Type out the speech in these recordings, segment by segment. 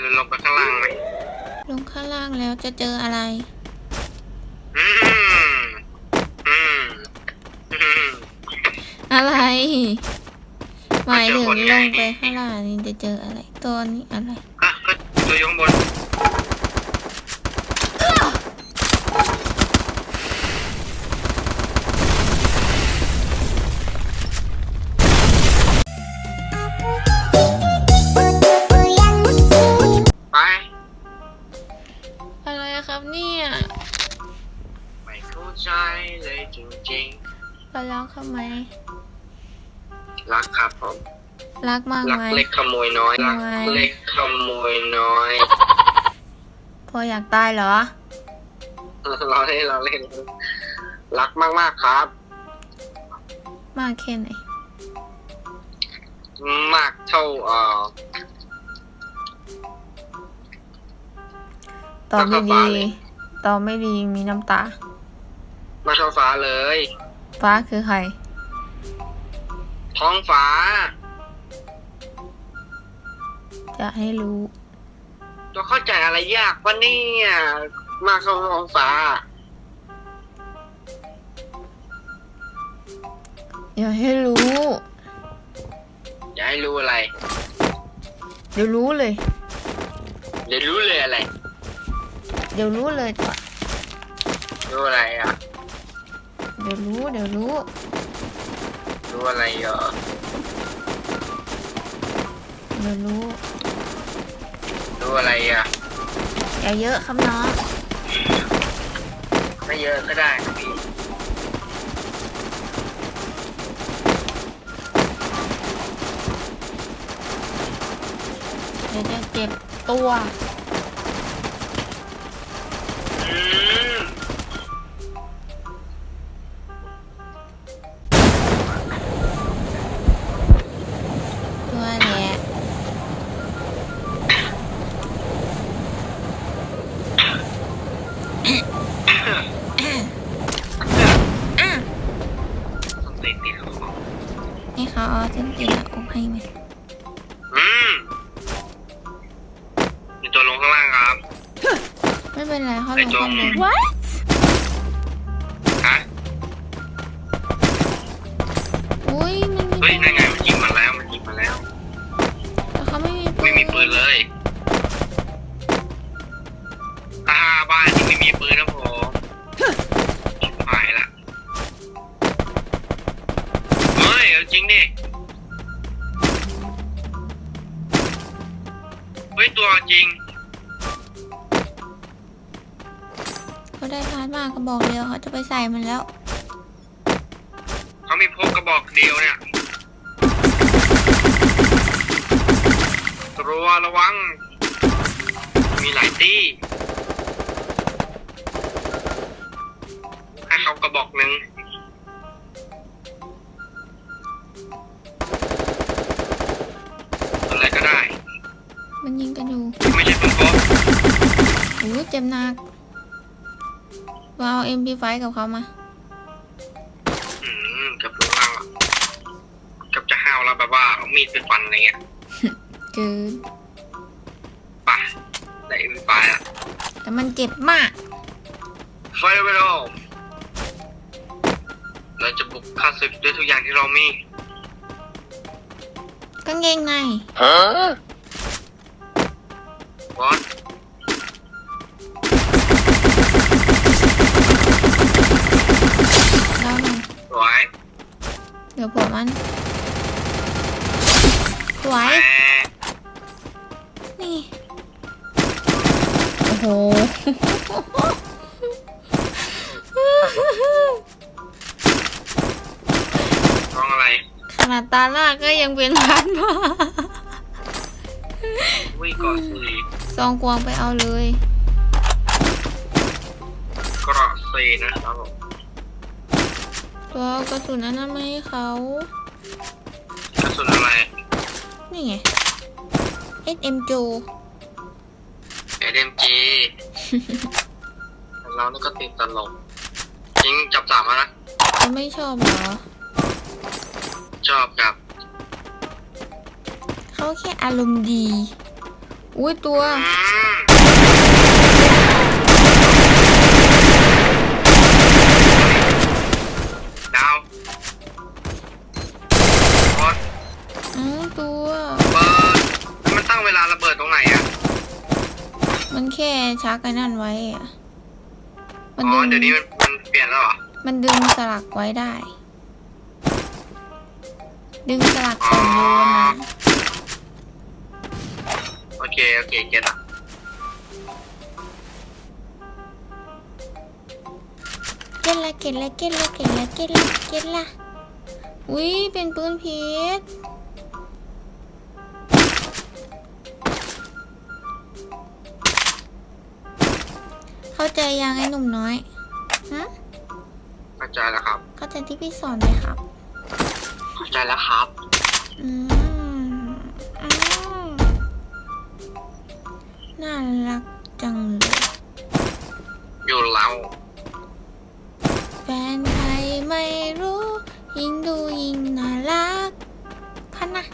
เราลงไปข้างล่างไหมลงข้างล่างแล้วจะเจออะไร อืมอืมอืมอะไร หมายถึงเจอคนลไงงไปข้างล่างนี่จะเจออะไร ตัวนี้อะไร อะก็ตัวอยข้างบน ใจเลยจริงไปรักเขาไหมๆ รักครับผม รักมากรักไหมเล็กขโมยน้อย รักไม่ เล็กขโมยน้อย พออยากตายเหรอ เราเล่นเราเล่น รักมากๆครับ มากแค่ไหนมากเท่าเอ่อ ตอบรักดีฟ้าเลย ๆตอบไม่ดีมีน้ำตา มากเท่าฟ้าเลย ฟ้าคือใคร ท้องฟ้า จะให้รู้ จะเข้าใจอะไรยากวะเนี่ย มากเท่าท้องฟ้า อย่าให้รู้ อย่าให้รู้อะไร เดี๋ยวรู้เลย เดี๋ยวรู้เลยอะไร เดี๋ยวรู้เลยจ้ะรู้อะไรอะ เดี๋ยวรู้เดี๋ยวรู้ รู้อะไรเหรอเดี๋ยวรู้รู้อะไรอะ อย่าเยอะครับน้องไม่เยอะก็ได้ครับพี่เดี๋ยวจะเจ็บตัว ให้เขาเอาเส้นตีนหน้าอกให้ไหมอืมมีตัวลงข้างล่างครับไม่เป็นไรเขาลไอ้งจข้างงบนฮะอุ้ยมันมีเฮ้ยนั่นไง ตัวจริง เขาได้พาร์ทมากก็บอกเดียวเขาจะไปใส่มันแล้ว เขามีพกกระบอกเดียวเนี่ยรัวระวัง มีหลายตี้ หนักเราเอา MP5 กับเขามา อืมเกับรู้แล้วอะเกับจะห้าวแล้วแบบว่าเอามีดไปฟันอะไรเงี้ยเกินป่ะได้มีไปอะแต่มันเจ็บมาก ไฟไปโอมเราจะบุกฆ่าศึกด้วยทุกอย่างที่เรามีกางเกงในบอส สวยเดี๋ยวผมมันสวยแหมนี่โอ้โหร้องอะไรขนาดตาหน้าก็ยังเป็นพันมาวิ่งก่อนสีซองกวางไปเอาเลยกระสีนะครับผม ตัวเอากระสุนอันนั้นมาให้เขากระสุนอะไร นี่ไง SM โจ SMG เรานี่ก็ติดตลกจริงจับสามแล้วนะเขาไม่ชอบเหรอ ชอบครับ เขาแค่อารมณ์ดี อุ้ยตัว อืม ชักไอ้นั่นไว้อะมันอ๋อดึงเดี๋ยวนี้มันมันเปลี่ยนแล้วเหรอมันดึงสลักไว้ได้ ดึงสลักก่อนโยนนะโอเคโอเคเก็ตละเก็ตละเก็ตละเก็ตละเก็ตละเก็ตละเก็ตละอุ้ยเป็นปืนพิษ เข้าใจยังไอ้หนุ่มน้อยฮะเข้าใจแล้วครับ เข้าใจที่พี่สอนไหมครับ เข้าใจแล้วครับ อืมอืมน่ารักจังเลย อยู่แล้วแฟนใครไม่รู้ ยิ่งดูยิ่งน่ารัก พันนะ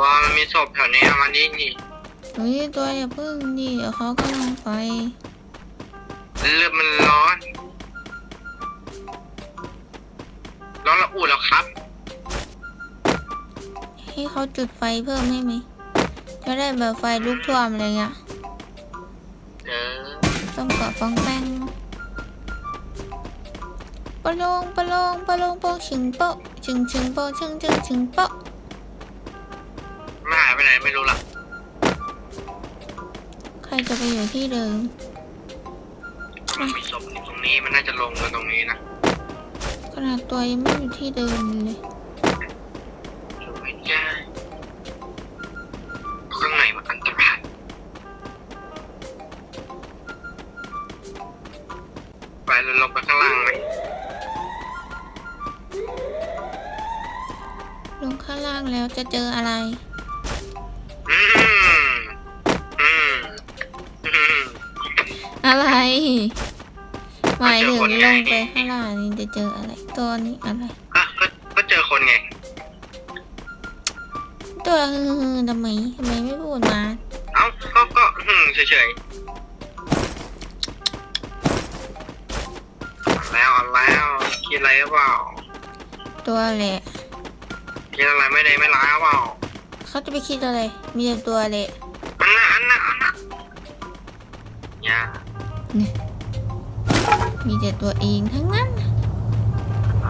ว่ามันมีศพแถวนี้เอามานี่นี่ เฮ้ยตัวอย่าพึ่งดิเดี๋ยวเขาก็ลงไป เลือดมันร้อน ร้อนละอุ่นแล้วครับ ให้เขาจุดไฟเพิ่มได้ไหมจะได้แบบไฟลุกท่วมอะไรเงี้ยเออต้องเกาะฟองแป้งปะโลงปะโลงปะโลงโปะชึงโปะชึงชึงโปะชึงชึงชึงโปะไม่หายไปไหนไม่รู้ละใค รจะไปอยู่ที่เดิมมันมีศพอยู่ตรงนี้มันน่าจะลงกันตรงนี้นะขนาดตัวยังไม่อยู่ที่เดิมเลยอยู่ไม่ได้ข้างในมันอันตรายไปเราลงไปข้างล่างไหมลงข้างล่างแล้วจะเจออะไร อืม หมายถึงก็เจอคนไงลงไปข้างล่างนี่จะเจออะไร ตัวนี้อะไร อะก็ก็เจอคนไง ตัวฮือๆทำไมทำไมไม่พูดมา เอ้าก็ก็หึ่งเฉยๆเอาแล้วเอาแล้วกินอะไรหรือเปล่าตัวแหละ กินอะไรไม่ได้ไม่ร้ายหรือเปล่าเขาจะไปคิดอะไร มีแต่ตัวแหละอันน่ะอันน่ะอันน่ะอย่า มีแต่ตัวเองทั้งนั้นไป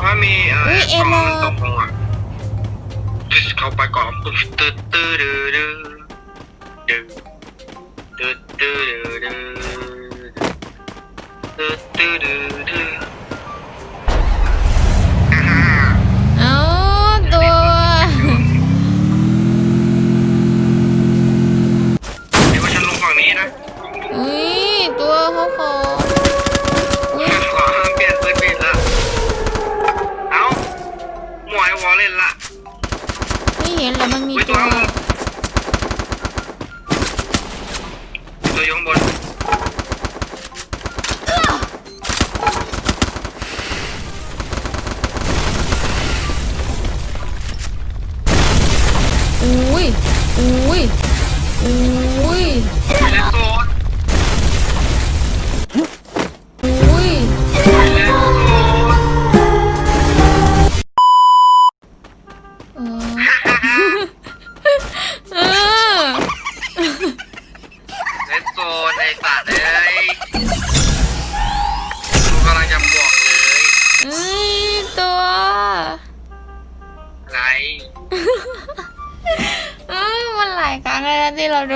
ว่ามีเอ่ออุ๊ยเอของโลมันตกลงอะตึ๊ดเข้าไปก่อนตึ๊ดตึ๊ดตึ๊ดดื้อดื้อดื้อตึ๊ดตึ๊ดดื้อดื้อตึ๊ดตึ๊ดดื้อดื้ อุ้ยอุ้ย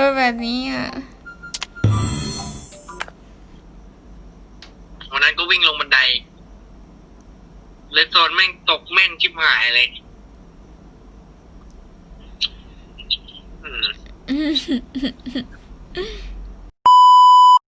แล้วนะที่เราโดนแบบนี้อะ วันนั้นก็วิ่งลงบันได เลนโซนแม่งตกแม่นชิบหายเลยอืมอืม